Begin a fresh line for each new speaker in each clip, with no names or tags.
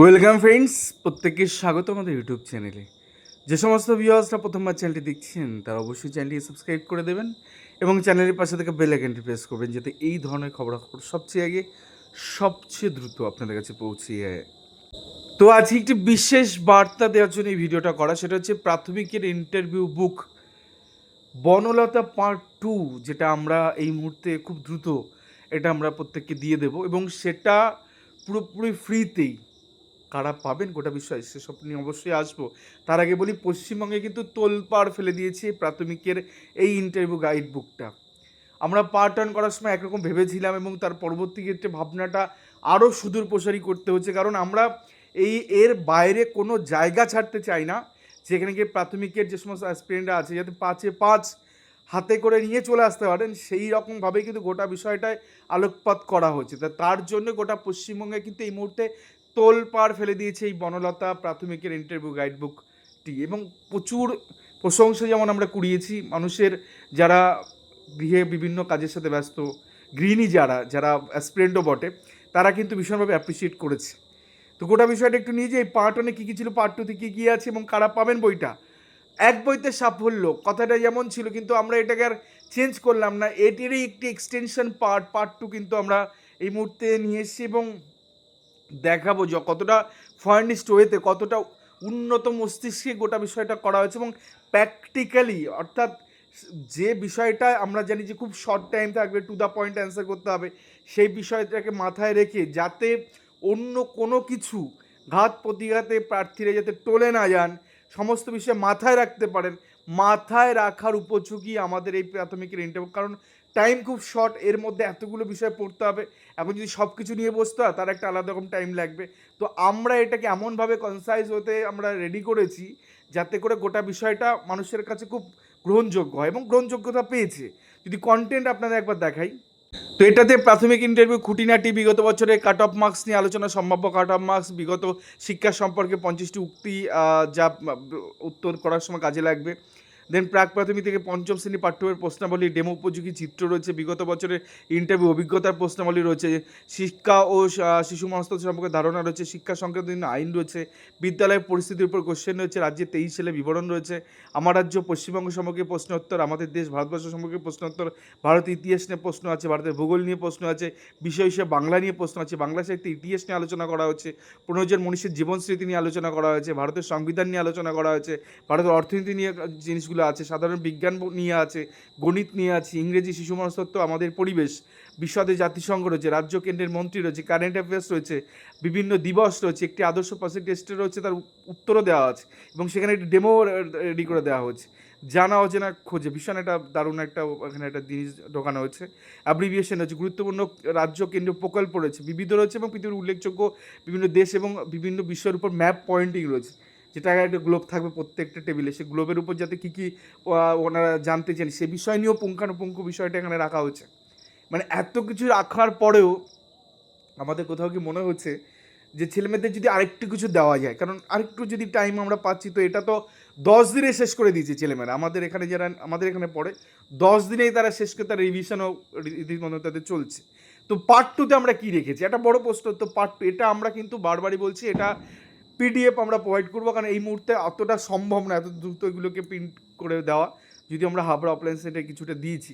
Welcome friends প্রত্যেককে স্বাগত আমাদের ইউটিউব চ্যানেলে যে সমস্ত ভিউয়ার্সরা প্রথমবার চ্যানেলটি দেখছেন, তারা অবশ্যই চ্যানেলটি সাবস্ক্রাইব করে দেবেন এবং চ্যানেলের পাশে থেকে বেল আইকনটি প্রেস করবেন যাতে এই ধরনের খবরাখবর সবচেয়ে আগে, সবচেয়ে দ্রুত আপনাদের কাছে পৌঁছে যায়। তো আজকে একটি বিশেষ বার্তা দেওয়ার জন্য এই ভিডিওটা করা, সেটা হচ্ছে প্রাথমিকের interview book Banalata part two যেটা আমরা এই মুহূর্তে খুব দ্রুত এটা আমরা প্রত্যেককে দিয়ে দেব এবং সেটা পুরোপুরি ফ্রিতেই কারা পাবেন গোটা বিষয় সেসব নিয়ে অবশ্যই আসব। তার আগে বলি, পশ্চিমবঙ্গে কিন্তু তোলপাড় ফেলে দিয়েছে প্রাথমিকের এই ইন্টারভিউ গাইড বুকটা আমরা পার্ট অন করার সময় একরকম ভেবেছিলাম এবং তার পরবর্তী ক্ষেত্রে ভাবনাটা আরও সুদূর প্রসারী করতে হচ্ছে, কারণ আমরা এই এর বাইরে কোনো জায়গা ছাড়তে চাই না, যেখানে গিয়ে প্রাথমিকের যে সমস্ত অ্যাসপিরেন্টরা আছে, যাতে পাঁচে পাঁচ হাতে করে নিয়ে চলে আসতে পারেন, সেই রকমভাবে কিন্তু গোটা বিষয়টায় আলোকপাত করা হচ্ছে। তা তার জন্য গোটা পশ্চিমবঙ্গে কিন্তু এই মুহূর্তে তোলপাড় ফেলে দিয়েছে এই বনলতা প্রাথমিকের ইন্টারভিউ গাইডবুকটি এবং প্রচুর প্রশংসা যেমন আমরা কুড়িয়েছি, মানুষের যারা গৃহে বিভিন্ন কাজের সাথে ব্যস্ত, গৃহিণী যারা যারা অ্যাসপিরেন্টও বটে, তারা কিন্তু ভীষণভাবে অ্যাপ্রিসিয়েট করেছে। তো গোটা বিষয়টা একটু নিয়ে যে এই পার্ট ওয়ানে কী কী ছিল পার্ট টুতে কী কী আছে এবং কারা পাবেন বইটা? এক বইতে সাফল্য, কথাটা যেমন ছিল, কিন্তু আমরা এটাকে আর চেঞ্জ করলাম না। এটিরই একটি এক্সটেনশন পার্ট পার্ট টু কিন্তু আমরা এই মুহূর্তে নিয়ে এসেছি এবং দেখাবো যে, কতটা ফার্নিস্ট ওয়েতে কতটা উন্নত মস্তিষ্কে গোটা বিষয়টা করা হয়েছে এবং প্র্যাকটিক্যালি অর্থাৎ যে বিষয়টা আমরা জানি যে খুব শর্ট টাইম থাকবে টু দ্য পয়েন্ট অ্যান্সার করতে হবে, সেই বিষয়টাকে মাথায় রেখে যাতে অন্য কোনো কিছু ঘাত প্রতিঘাতে প্রার্থীরা যাতে টলে না যান, সমস্ত বিষয়ে মাথায় রাখতে পারেন, মাথায় রাখার উপযোগী আমাদের এই প্রাথমিকের ইন্টারভিউ কারণ টাইম খুব শর্ট এর মধ্যে এতগুলো বিষয় পড়তে হবে এখন যদি সব কিছু নিয়ে বসতে হয়, তার একটা আলাদা রকম টাইম লাগবে। তো আমরা এটাকে এমনভাবে কনসাইজ হতে আমরা রেডি করেছি, যাতে করে গোটা বিষয়টা মানুষের কাছে খুব গ্রহণযোগ্য হয় এবং গ্রহণযোগ্যতা পেয়েছে। যদি কন্টেন্ট আপনাদের একবার দেখাই। তো এটাতে প্রাথমিক ইন্টারভিউ খুঁটিনাটি, বিগত বছরে কাট অফ মার্কস নিয়ে আলোচনা, সম্ভাব্য কাট অফ মার্কস বিগত শিক্ষা সম্পর্কে পঞ্চাশটি উক্তি যা উত্তর করার সময় কাজে লাগবে। দেন প্রাক প্রাথমিক থেকে পঞ্চম শ্রেণি পাঠ্যের প্রশ্নাবলী ডেমো উপযোগী চিত্র রয়েছে। বিগত বছরের ইন্টারভিউ অভিজ্ঞতার প্রশ্নাবলী রয়েছে। শিক্ষা ও শিশু মনস্তত্ব সম্পর্কে ধারণা রয়েছে। শিক্ষা সংক্রান্ত আইন রয়েছে। বিদ্যালয়ের পরিস্থিতির উপর কোশ্চেন রয়েছে। রাজ্যে তেইশ সালে বিবরণ রয়েছে। আমার রাজ্য পশ্চিমবঙ্গ সম্পর্কে প্রশ্নোত্তর, আমাদের দেশ ভারতবর্ষ সম্পর্কে প্রশ্নোত্তর ভারতের ইতিহাস নিয়ে প্রশ্ন আছে, ভারতের ভূগোল নিয়ে প্রশ্ন আছে, বিষয় হিসেবে বাংলা নিয়ে প্রশ্ন আছে, বাংলা সাহিত্যে ইতিহাস নিয়ে আলোচনা করা হচ্ছে পনেরো জন মনীষীর জীবন স্মৃতি নিয়ে আলোচনা করা হয়েছে, ভারতের সংবিধান নিয়ে আলোচনা করা হয়েছে, ভারতের অর্থনীতি নিয়ে জিনিসগুলো আছে, সাধারণ বিজ্ঞান নিয়ে আছে, গণিত নিয়ে আছে, ইংরেজি শিশু মনস্তত্ত্ব আমাদের পরিবেশ বিশ্বদে জাতিসংঘ রয়েছে, রাজ্য কেন্দ্রের মন্ত্রী রয়েছে কারেন্ট অ্যাফেয়ার্স রয়েছে, বিভিন্ন দিবস রয়েছে, একটি আদর্শ পাশের টেস্টে রয়েছে, তার উত্তরও দেওয়া আছে এবং সেখানে একটি ডেমো রেডি করে দেওয়া হয়েছে। জানা অজানা খোঁজে, ভীষণ একটা দারুণ একটা এখানে একটা জিনিস ঢোকানো হয়েছে। অ্যাব্রিভিয়েশন রয়েছে, গুরুত্বপূর্ণ রাজ্য কেন্দ্রীয় প্রকল্প রয়েছে, বিবিধ রয়েছে এবং পৃথিবীর উল্লেখযোগ্য বিভিন্ন দেশ এবং বিভিন্ন বিশ্বের উপর ম্যাপ পয়েন্টিং রয়েছে। যেটা একটা গ্লোব থাকবে প্রত্যেকটা টেবিলে সে গ্লোবের উপর যাতে কী কী ওনারা জানতে চান, সে বিষয় নিয়েও পুঙ্খানুপুঙ্খ বিষয়টা এখানে রাখা হয়েছে। মানে এত কিছু রাখার পরেও আমাদের কোথাও কি মনে হচ্ছে যে ছেলেমেয়েদের যদি আরেকটু কিছু দেওয়া যায়? কারণ আরেকটু যদি টাইম আমরা পাচ্ছি, তো এটা তো দশ দিনে শেষ করে দিয়েছে ছেলেমেয়েরা। আমাদের এখানে যারা, আমাদের এখানে পড়ে, দশ দিনেই তারা শেষ করে, তার রিভিশনও রীতিমতো তাদের চলছে। তো পার্ট টুতে আমরা কি রেখেছি? একটা বড় প্রশ্ন, তো পার্ট টু এটা আমরা কিন্তু বারবারই বলছি, এটা পিডিএফ আমরা প্রোভাইড করব, কারণ এই মুহূর্তে অতটা সম্ভব না এত দ্রুত এগুলোকে প্রিন্ট করে দেওয়া। যদি আমরা হাবড়া অফলাইন সেন্টারে কিছুটা দিয়েছি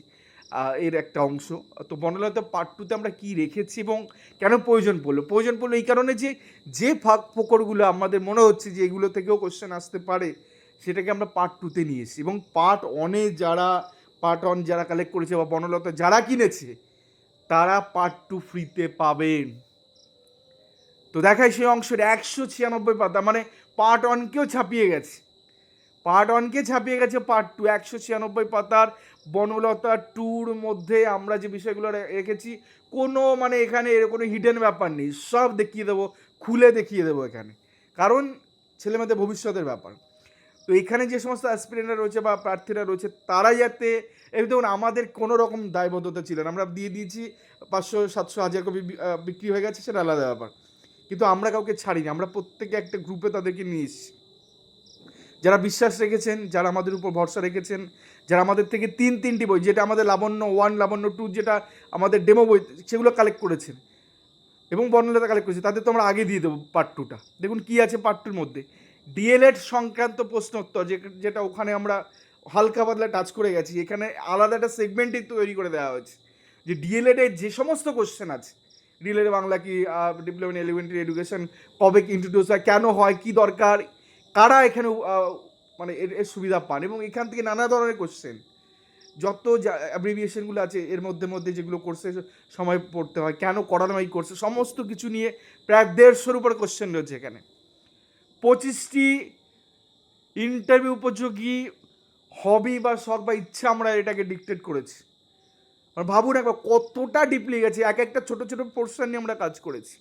এর একটা অংশ। তো বনলতা পার্ট টুতে আমরা কি রেখেছি এবং কেন প্রয়োজন পড়ল? প্রয়োজন পড়ল এই কারণে যে যে ফাঁক ফোকরগুলো আমাদের মনে হচ্ছে যে এগুলো থেকেও কোশ্চেন আসতে পারে, সেটাকে আমরা পার্ট টুতে নিয়ে এসেছি। এবং পার্ট অনে যারা পার্ট অন যারা কালেক্ট করেছে বা বনলতা যারা কিনেছে, তারা পার্ট টু ফ্রিতে পাবেন। তো দেখাই সেই অংশের একশো ছিয়ানব্বই পাতা মানে পার্ট ওয়ানকেও ছাপিয়ে গেছে। পার্ট ওয়ানকে ছাপিয়ে গেছে পার্ট টু একশো ছিয়ানব্বই পাতার বনলতা টুর মধ্যে আমরা যে বিষয়গুলো রেখেছি, কোনো মানে এখানে এর কোনো হিডেন ব্যাপার নেই, সব দেখিয়ে দেবো, খুলে দেখিয়ে দেবো এখানে। কারণ ছেলেমেয়েদের ভবিষ্যতের ব্যাপার। তো এখানে যে সমস্ত অ্যাসপিরেন্টরা রয়েছে বা প্রার্থীরা রয়েছে, তারা যাতে, এই দেখুন, আমাদের কোনো রকম দায়বদ্ধতা ছিল না। আমরা দিয়ে দিয়েছি পাঁচশো সাতশো হাজার কপি বিক্রি হয়ে গেছে, সেটা আলাদা ব্যাপার। কিন্তু আমরা কাউকে ছাড়িনি, আমরা প্রত্যেকে একটা গ্রুপে তাদেরকে নিয়ে এসেছি। যারা বিশ্বাস রেখেছেন, যারা আমাদের উপর ভরসা রেখেছেন, যারা আমাদের থেকে তিন, তিনটি বই, যেটা আমাদের লাবণ্য ওয়ান লাবণ্য টু যেটা আমাদের ডেমো বই, সেগুলো কালেক্ট করেছেন। এবং বর্ণলতা কালেক্ট করেছে, তাদের তো আমরা আগে দিয়ে দেবো পার্ট টুটা দেখুন কী আছে পার্ট টুর মধ্যে। ডিএলএড সংক্রান্ত প্রশ্নোত্তর, যে, যেটা ওখানে আমরা হালকা পাতলা টাচ করে গেছি, এখানে আলাদা একটা সেগমেন্টই তৈরি করে দেওয়া হয়েছে। যে ডিএলএডের যে সমস্ত কোশ্চেন আছে ডিএলএড বাংলা কি ডিপ্লোমা ইন এলিমেন্টারি এডুকেশন কবে ইন্ট্রোডিউস হয়, কেন হয়, কি দরকার, কারা এখানে মানে এর সুবিধা পান এবং এখান থেকে নানা ধরনের কোশ্চেন যত অ্যাব্রিভিয়েশনগুলো আছে, এর মধ্যে মধ্যে যেগুলো কোর্সে সময় পড়তে হয়, কেন করানো হয় কোর্সে সমস্ত কিছু নিয়ে প্রায় দেড়শোর উপর কোশ্চেন রয়েছে এখানে। পঁচিশটি ইন্টারভিউ উপযোগী হবি বা শখ বা ইচ্ছা আমরা এটাকে ডিকটেট করেছি। ভাবুন একবার, কতটা ডিপলি গেছে, এক একটা ছোট ছোট পোর্শন নিয়ে আমরা কাজ করেছি।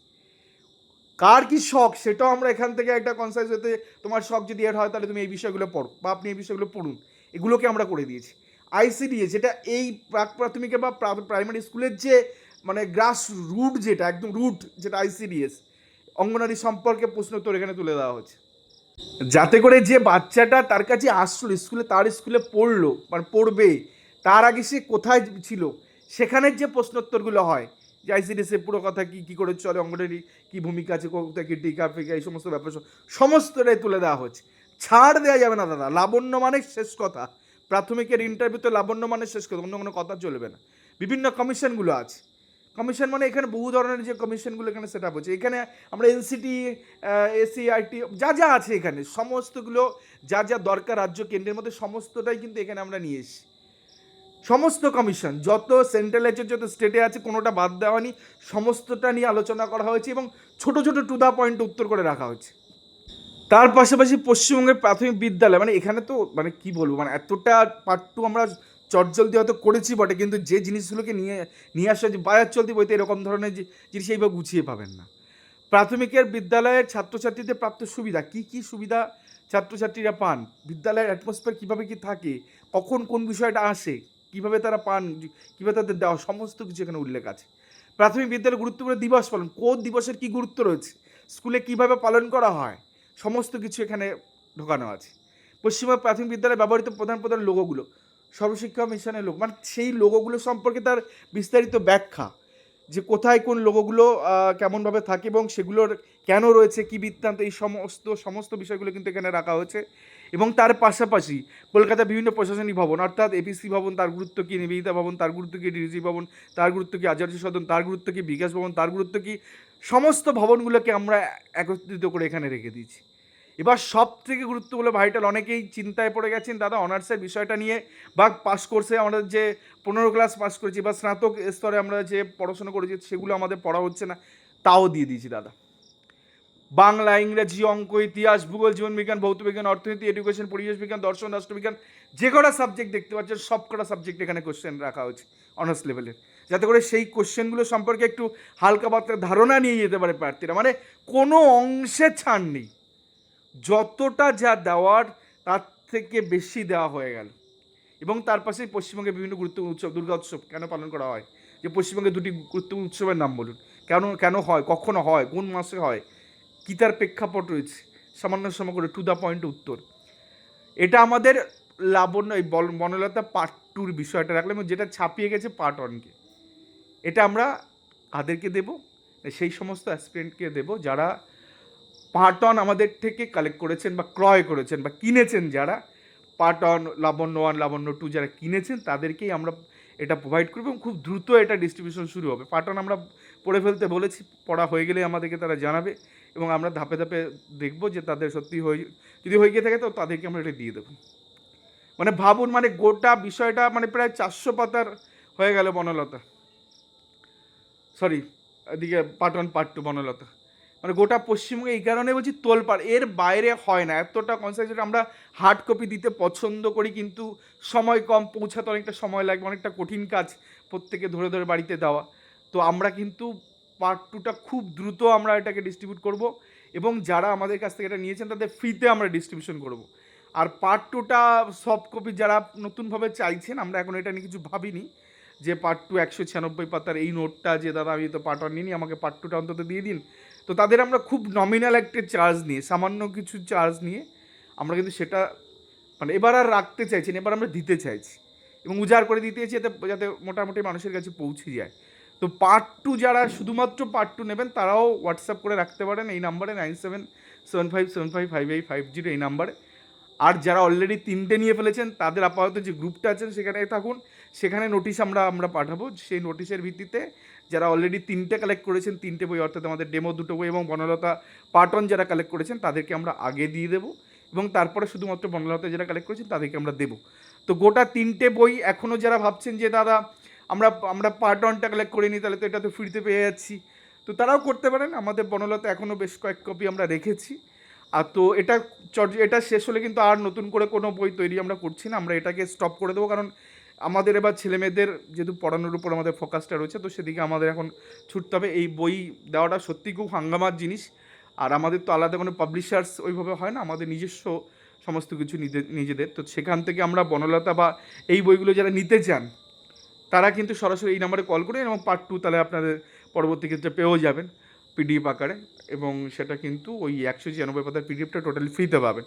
কার কি শখ, সেটাও আমরা এখান থেকে একটা কনসাইজ হতে, তোমার শখ যদি এর হয় তাহলে তুমি এই বিষয়গুলো পড়ো, বা আপনি এই বিষয়গুলো পড়ুন। এগুলোকে আমরা করে দিয়েছি। আইসিডিএস যেটা এই প্রাক প্রাথমিকে বা প্রাইমারি স্কুলের যে মানে গ্রাস রুট যেটা, একদম রুট যেটা আইসিডিএস অঙ্গনারী সম্পর্কে প্রশ্ন উত্তর এখানে তুলে দেওয়া হচ্ছে যাতে করে যে বাচ্চাটা তার কাছে আসলো স্কুলে তার স্কুলে পড়ল মানে পড়বে, তার আগে সে কোথায় ছিল সেখানের যে প্রশ্নোত্তরগুলো হয়, যে আইসিডিএসের পুরো কথা কী কী করে চলে অঙ্গনারী কী ভূমিকা আছে কোথায় কী, টিকা, ফিকা, এই সমস্ত ব্যাপার সমস্তটাই তুলে দেওয়া হচ্ছে। ছাড় দেওয়া যাবে না দাদা, লাবণ্য মানে শেষ কথা। প্রাথমিকের ইন্টারভিউতে লাবণ্য মানে শেষ কথা, অন্য কোনো কথা চলবে না। বিভিন্ন কমিশনগুলো আছে। কমিশন মানে এখানে বহু ধরনের যে কমিশনগুলো এখানে সেট আপ হচ্ছে। এখানে আমরা এনসিটি এসিআইটি যা যা আছে এখানে, সমস্তগুলো যা যা দরকার রাজ্য কেন্দ্রের মধ্যে, সমস্তটাই কিন্তু এখানে আমরা নিয়ে এসেছি। সমস্ত কমিশন, যত সেন্ট্রাল আছে যত স্টেটে আছে, কোনোটা বাদ দেওয়া নি সমস্তটা নিয়ে আলোচনা করা হয়েছে এবং ছোট ছোট টু দা পয়েন্ট উত্তর করে রাখা হয়েছে। তার পাশাপাশি পশ্চিমবঙ্গের প্রাথমিক বিদ্যালয় মানে এখানে তো মানে কি বলব মানে এতটা পার্ট টু আমরা চটজলদি হয়তো করেছি বটে, কিন্তু যে জিনিসগুলোকে নিয়ে নিয়ে আসা যে বায়ার চলতি বইতে এরকম ধরনের জিনিস এইভাবে গুছিয়ে পাবেন না। প্রাথমিকের বিদ্যালয়ের ছাত্রছাত্রীদের প্রাপ্ত সুবিধা, কি কি সুবিধা ছাত্রছাত্রীরা পান? বিদ্যালয়ের অ্যাটমসফিয়ার কীভাবে কি থাকে? কখন কোন বিষয়টা আসে? কীভাবে তারা পান, কীভাবে তাদের দেওয়া, সমস্ত কিছু এখানে উল্লেখ আছে। প্রাথমিক বিদ্যালয়ে গুরুত্বপূর্ণ দিবস পালন, কোন দিবসের কি গুরুত্ব রয়েছে? স্কুলে কীভাবে পালন করা হয়? সমস্ত কিছু এখানে ঢোকানো আছে। পশ্চিমবঙ্গ প্রাথমিক বিদ্যালয়ে ব্যবহৃত প্রধান প্রধান লোগোগুলো, সর্বশিক্ষা মিশনের লোক মানে সেই লোগোগুলো সম্পর্কে তার বিস্তারিত ব্যাখ্যা, যে কোথায় কোন লোগোগুলো কেমনভাবে থাকে এবং সেগুলোর কেন রয়েছে, কি বৃত্তান্ত, এই সমস্ত সমস্ত বিষয়গুলো কিন্তু এখানে রাখা হয়েছে। এবং তার পাশাপাশি কলকাতার বিভিন্ন প্রশাসনিক ভবন, অর্থাৎ এপিসি ভবন তার গুরুত্ব কী, নিবেদিতা ভবন তার গুরুত্ব কী ডিজি ভবন তার গুরুত্ব কী, আচার্য সদন তার গুরুত্ব কী, বিকাশ ভবন তার গুরুত্ব কী, সমস্ত ভবনগুলোকে আমরা একত্রিত করে এখানে রেখে দিয়েছি। এবার সব থেকে গুরুত্বপূর্ণ ভাইটাল অনেকেই চিন্তায় পড়ে গেছেন, দাদা, অনার্সের বিষয়টা নিয়ে বা পাস কোর্সে আমাদের যে পনেরো ক্লাস পাস করেছি বা স্নাতক স্তরে আমরা যে পড়াশোনা করেছি সেগুলো আমাদের পড়া হচ্ছে না, তাও দিয়ে দিয়েছি, দাদা। বাংলা, ইংরেজি, অঙ্ক, ইতিহাস, ভূগোল, জীবন জীবনবিজ্ঞান ভৌতবিজ্ঞান অর্থনীতি এডুকেশন পরিবেশ বিজ্ঞান, দর্শন, রাষ্ট্রবিজ্ঞান, যে কটা সাবজেক্ট দেখতে পাচ্ছেন সব কটা সাবজেক্ট এখানে কোশ্চেন রাখা হয়েছে অনার্স লেভেলের যাতে করে সেই কোশ্চেনগুলো সম্পর্কে একটু হালকা পাতলা ধারণা নিয়ে যেতে পারে প্রার্থীরা। মানে কোনো অংশে ছাড় নেই। যতটা যা দেওয়ার, তার থেকে বেশি দেওয়া হয়ে গেল। এবং তার পাশে পশ্চিমবঙ্গে বিভিন্ন গুরুত্বপূর্ণ উৎসব, দুর্গা উৎসব কেন পালন করা হয়? যে পশ্চিমবঙ্গে দুটি গুরুত্বপূর্ণ উৎসবের নাম বলুন। কেন কেন হয়? কখনো হয়? কোন মাসে হয়? কী তার প্রেক্ষাপট রয়েছে। সামান্য সমগ্র টু দ্য পয়েন্ট উত্তর। এটা আমাদের লাবণ্য, এই বনলতা পার্ট টুর বিষয়টা রাখলাম যেটা ছাপিয়ে গেছে পার্ট ওয়ানকে এটা আমরা কাদেরকে দেব? সেই সমস্ত অ্যাসপিরেন্টকে দেব যারা পার্ট অন আমাদের থেকে কালেক্ট করেছেন বা ক্রয় করেছেন বা কিনেছেন যারা part on Labanya one Labanya two যারা কিনেছেন তাদেরকেই আমরা এটা প্রোভাইড করব এবং খুব দ্রুত এটা ডিস্ট্রিবিউশন শুরু হবে। পার্ট অন আমরা পড়ে ফেলতে বলেছি, পড়া হয়ে গেলে আমাদেরকে তারা জানাবে এবং আমরা ধাপে ধাপে দেখব যে তাদের সত্যি হয়ে, যদি হয়ে গিয়ে থাকে তো তাদেরকে আমরা এটা দিয়ে দেবো। মানে ভাবুন মানে গোটা বিষয়টা মানে প্রায় চারশো পাতার হয়ে গেল বনলতা। সরি, এদিকে part one part two Banalata. মানে গোটা পশ্চিমবঙ্গে এই কারণে বলছি তোলপাড়, এর বাইরে হয় না। এতটা কনসেন্ট্রেট আমরা হার্ড কপি দিতে পছন্দ করি, কিন্তু সময় কম, পৌঁছাতে অনেকটা সময় লাগবে অনেকটা কঠিন কাজ প্রত্যেকে ধরে ধরে বাড়িতে দেওয়া। তো আমরা কিন্তু পার্ট টুটা খুব দ্রুত আমরা এটাকে ডিস্ট্রিবিউট করব এবং যারা আমাদের কাছ থেকে এটা নিয়েছেন তাদের ফ্রিতে আমরা ডিস্ট্রিবিউশন করব। আর পার্ট টুটা সফট কপি যারা নতুনভাবে চাইছেন, আমরা এখন এটা নিয়ে কিছু ভাবিনি যে পার্ট টু একশো ছিয়ানব্বই পাতার এই নোটটা যে, দাদা, আমি তো পার্ট ওয়ান নিইনি, আমাকে পার্ট টুটা অন্তত দিয়ে দিন। তো তাদের আমরা খুব নমিনাল একটা চার্জ নিয়ে, সামান্য কিছু চার্জ নিয়ে আমরা কিন্তু সেটা মানে এবার আর রাখতে চাইছি না, এবার আমরা দিতে চাইছি এবং উজাড় করে দিতে চাইছি যাতে যাতে মোটামুটি মানুষের কাছে পৌঁছে যায়। তো পার্ট টু যারা শুধুমাত্র পার্ট টু নেবেন, তারাও হোয়াটসঅ্যাপ করে রাখতে পারেন এই নাম্বারে nine seven seven five seven five five eight five zero এই নাম্বারে আর যারা অলরেডি তিনটে নিয়ে ফেলেছেন, তাদের আপাতত যে গ্রুপটা আছেন সেখানে থাকুন। সেখানে নোটিশ আমরা আমরা পাঠাবো। সেই নোটিশের ভিত্তিতে যারা অলরেডি তিনটে কালেক্ট করেছেন, তিনটে বই, অর্থাৎ আমাদের ডেমো দুটো বই এবং বনলতা পাটন যারা কালেক্ট করেছেন, তাদেরকে আমরা আগে দিয়ে দেবো এবং তারপরে শুধুমাত্র বনলতা যারা কালেক্ট করেছেন, তাদেরকে আমরা দেবো। তো গোটা তিনটে বই এখনও যারা ভাবছেন যে, দাদা আমরা আমরা পার্ট ওয়ানটা কালেক্ট করে নিই তাহলে তো এটা তো ফ্রিতে পেয়ে যাচ্ছি। তো তারাও করতে পারেন, আমাদের বনলতা এখনও বেশ কয়েক কপি আমরা রেখেছি। আর তো এটা এটা শেষ হলে কিন্তু আর নতুন করে কোনো বই তৈরি আমরা করছি না, আমরা এটাকে স্টপ করে দেবো। কারণ আমাদের এবার ছেলেমেয়েদের যেহেতু পড়ানোর উপর আমাদের ফোকাসটা রয়েছে, তো সেদিকে আমাদের এখন ছুটতে হবে। এই বই দেওয়াটা সত্যি খুব হাঙ্গামার জিনিস। আর আমাদের তো আলাদা কোনো পাবলিশার্স ওইভাবে হয় না, আমাদের নিজস্ব সমস্ত কিছু নিজে- নিজেদের। তো সেখান থেকে আমরা বনলতা বা এই বইগুলো যারা নিতে চান তারা কিন্তু সরাসরি এই নাম্বারে কল করে এবং পার্ট টু তাহলে আপনাদের পরবর্তী ক্ষেত্রে পেয়েও যাবেন পিডিএফ আকারে এবং সেটা কিন্তু ওই একশো ছিয়ানব্বই পাতার পিডিএফটা টোটালি ফ্রিতে পাবেন।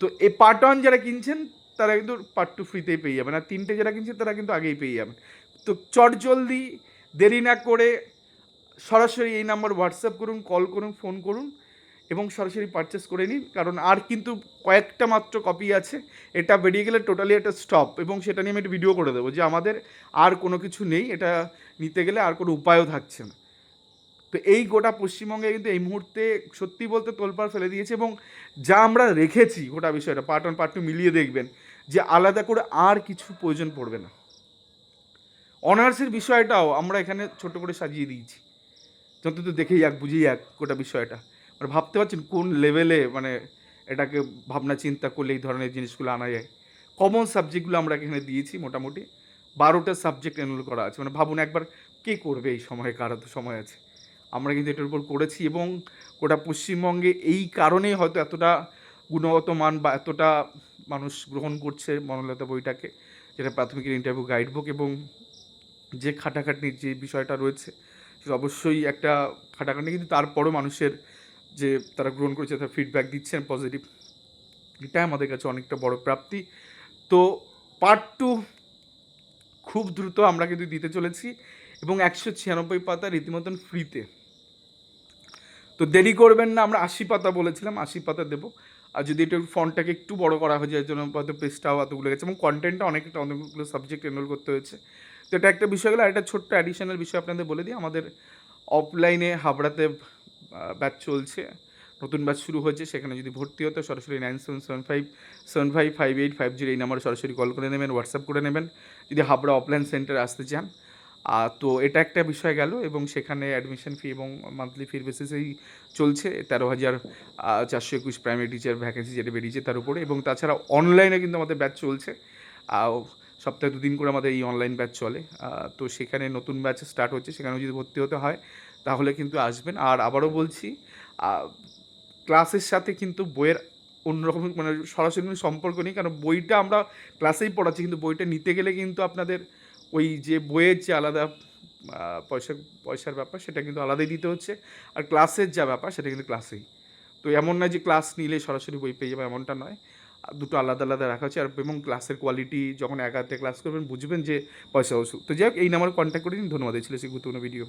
তো এই পার্ট ওয়ান যারা কিনছেন, তারা কিন্তু পার্ট টু ফ্রিতেই পেয়ে যাবেন। আর তিনটে যারা কিনছেন, তারা কিন্তু আগেই পেয়ে যাবেন। তো চট জলদি দেরি না করে সরাসরি এই নাম্বার হোয়াটসঅ্যাপ করুন কল করুন ফোন করুন। এবং সরাসরি পারচেস করে নিন, কারণ আর কিন্তু কয়েকটা মাত্র কপি আছে। এটা বেরিয়ে গেলে টোটালি একটা স্টপ এবং সেটা নিয়ে আমি একটা ভিডিও করে দেবো যে আমাদের আর কোনো কিছু নেই, এটা নিতে গেলে আর কোনো উপায়ও থাকছে না। তো এই গোটা পশ্চিমবঙ্গে কিন্তু এই মুহূর্তে সত্যি বলতে তোলপাড় ফেলে দিয়েছে এবং যা আমরা রেখেছি গোটা বিষয়টা পার্ট ওয়ান পার্ট টু মিলিয়ে দেখবেন যে আলাদা করে আর কিছু প্রয়োজন পড়বে না। অনার্সের বিষয়টাও আমরা এখানে ছোট করে সাজিয়ে দিয়েছি। যত তো দেখেই যাক বুঝেই যাক গোটা বিষয়টা। মানে ভাবতে পারছেন কোন লেভেলে মানে এটাকে ভাবনা চিন্তা করলে এই ধরনের জিনিসগুলো আনা যায়? কমন সাবজেক্টগুলো আমরা এখানে দিয়েছি মোটামুটি। বারোটা সাবজেক্ট এনরোল করা আছে। মানে ভাবুন একবার কে করবে এই সময়ে, কার তো সময় আছে? আমরা কিন্তু এটার উপর করেছি এবং গোটা পশ্চিমবঙ্গে এই কারণেই হয়তো এতটা গুণগত মান বা এতটা মানুষ গ্রহণ করছে মনলতা বইটাকে, যেটা প্রাথমিকের ইন্টারভিউ গাইড বুক এবং যে খাটাখাটনির যে বিষয়টা রয়েছে, সেটা অবশ্যই একটা খাটাখাটনি। কিন্তু তারপরও মানুষের যে তারা গ্রহণ করেছে, তারা ফিডব্যাক দিচ্ছেন পজিটিভ এটাই আমাদের কাছে অনেকটা বড় প্রাপ্তি। তো পার্ট টু খুব দ্রুত আমরা কিন্তু দিতে চলেছি এবং একশো ছিয়ানব্বই পাতা রীতিমতন ফ্রিতে তো দেরি করবেন না, আমরা আশি পাতা বলেছিলাম, আশি পাতা দেবো। আর যদি এটা ফন্টটাকে একটু বড় করা হয়ে যায় জন্য হয়তো পেজটাও এতগুলো গেছে, এবং কন্টেন্টটা অনেকটা অনেকগুলো সাবজেক্ট এনরোল করতে হয়েছে। তো এটা একটা বিষয় গেলো আর একটা ছোট্ট অ্যাডিশনাল বিষয় আপনাদের বলে দিই, আমাদের অফলাইনে হাবড়াতে ব্যাচ চলছে। নতুন ব্যাচ শুরু হয়েছে, সেখানে যদি ভর্তি হতো সরাসরি nine seven seven five seven five five eight five zero এই নাম্বারে সরাসরি কল করে নেবেন হোয়াটসঅ্যাপ করে নেবেন। যদি হাবড়া অফলাইন সেন্টারে আসতে চান তো এটা একটা বিষয় গেল এবং সেখানে অ্যাডমিশন ফি এবং মান্থলি ফির বেসিসেই চলছে। তেরো হাজার চারশো একুশ প্রাইমারি টিচার ভ্যাকেন্সি যেটা বেরিয়েছে তার উপরে এবং তাছাড়া অনলাইনে কিন্তু আমাদের ব্যাচ চলছে। সপ্তাহে দুদিন করে আমাদের এই অনলাইন ব্যাচ চলে। তো সেখানে নতুন ব্যাচ স্টার্ট হচ্ছে সেখানে যদি ভর্তি হতে হয় তাহলে কিন্তু আসবেন। আর আবারও বলছি ক্লাসের সাথে কিন্তু বইয়ের অন্যরকম মানে সরাসরি সম্পর্ক নেই, কারণ বইটা আমরা ক্লাসেই পড়াচ্ছি, কিন্তু বইটা নিতে গেলে কিন্তু আপনাদের ওই যে বইয়ের যে আলাদা পয়সা, পয়সার ব্যাপার, সেটা কিন্তু আলাদাই দিতে হচ্ছে। আর ক্লাসের যা ব্যাপার, সেটা কিন্তু ক্লাসেই। তো এমন নয় যে ক্লাস নিলে সরাসরি বই পেয়ে যাবে এমনটা নয়। দুটো আলাদা আলাদা রাখা হচ্ছে। আর এবং ক্লাসের কোয়ালিটি যখন এক হাতে ক্লাস করবেন, বুঝবেন যে পয়সা ওষুধ তো যাই হোক, এই নাম্বার কন্ট্যাক্ট করে দিন ধন্যবাদ ছিল সেই গুরুত্বপূর্ণ ভিডিও